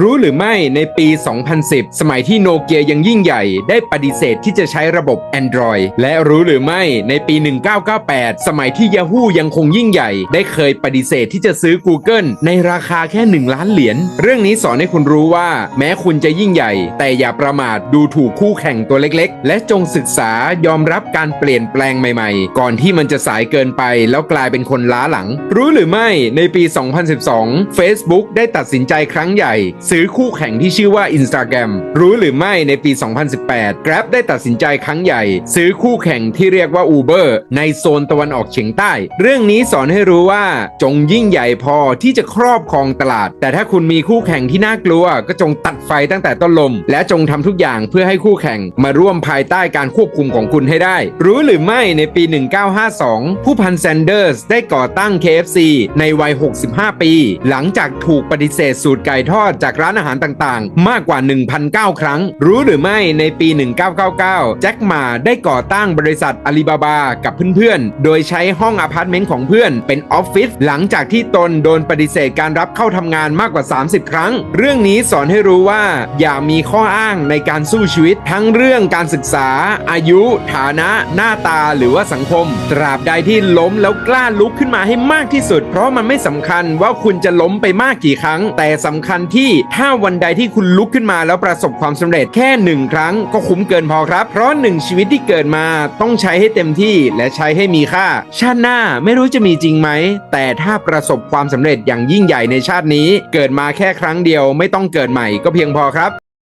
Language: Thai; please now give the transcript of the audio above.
รู้หรือไม่ในปี 2010 สมัยที่โนเกียยังยิ่งใหญ่ ได้ปฏิเสธที่จะใช้ระบบ Android และรู้หรือไม่ในปี 1998 สมัยที่ Yahoo ยังคงยิ่งใหญ่ ได้เคยปฏิเสธที่จะซื้อ Google ในราคาแค่ 1 ล้านเหรียญ เรื่องนี้สอนให้คุณรู้ว่า แม้คุณจะยิ่งใหญ่ แต่อย่าประมาทดูถูกคู่แข่งตัวเล็กๆ และจงศึกษายอมรับการเปลี่ยนแปลงใหม่ๆ ก่อนที่มันจะสายเกินไปแล้วกลายเป็นคนล้าหลัง รู้หรือไม่ในปี 2012 Facebook ได้ตัดสินใจครั้งใหญ่ซื้อคู่แข่งที่ชื่อว่า Instagram รู้หรือไม่ในปี 2018 Grab ได้ตัดสินใจครั้งใหญ่ ซื้อคู่แข่งที่เรียกว่า Uber ในโซนตะวันออกเฉียงใต้ เรื่องนี้สอนให้รู้ว่าจงยิ่งใหญ่พอที่จะครอบครองตลาด แต่ถ้าคุณมีคู่แข่งที่น่ากลัว ก็จงตัดไฟตั้งแต่ต้นลม และจงทำทุกอย่างเพื่อให้คู่แข่งมาร่วมภายใต้การควบคุมของคุณให้ได้ รู้หรือไม่ในปี 1952 ผู้พันแซนเดอร์สได้ก่อตั้ง KFC ในวัย 65 ปี หลังจากถูกปฏิเสธสูตรไก่ทอดจากร้านอาหารต่างๆ มากกว่า 1,009 ครั้ง รู้หรือไม่ในปี 1999 แจ็คหมาได้ก่อตั้งบริษัทอาลีบาบากับเพื่อนๆ โดยใช้ห้องอพาร์ตเมนต์ของเพื่อนเป็นออฟฟิศหลังจากที่ตนโดนปฏิเสธการรับเข้าทำงานมากกว่า 30 ครั้ง เรื่องนี้สอนให้รู้ว่า อย่ามีข้ออ้างในการสู้ชีวิต ทั้งเรื่องการศึกษา อายุ ฐานะ หน้าตาหรือว่าสังคม ตราบใดที่ล้มแล้วกล้าลุกขึ้นมาให้มากที่สุด เพราะมันไม่สำคัญว่าคุณจะล้มไปมากกี่ครั้ง แต่สำคัญที่ถ้าวันใดที่คุณลุกขึ้นมาแล้วประสบความสำเร็จแค่หนึ่งครั้งก็คุ้มเกินพอครับ เพราะหนึ่งชีวิตที่เกิดมาต้องใช้ให้เต็มที่และใช้ให้มีค่า ชาติหน้าไม่รู้จะมีจริงไหม แต่ถ้าประสบความสำเร็จอย่างยิ่งใหญ่ในชาตินี้ เกิดมาแค่ครั้งเดียวไม่ต้องเกิดใหม่ก็เพียงพอครับ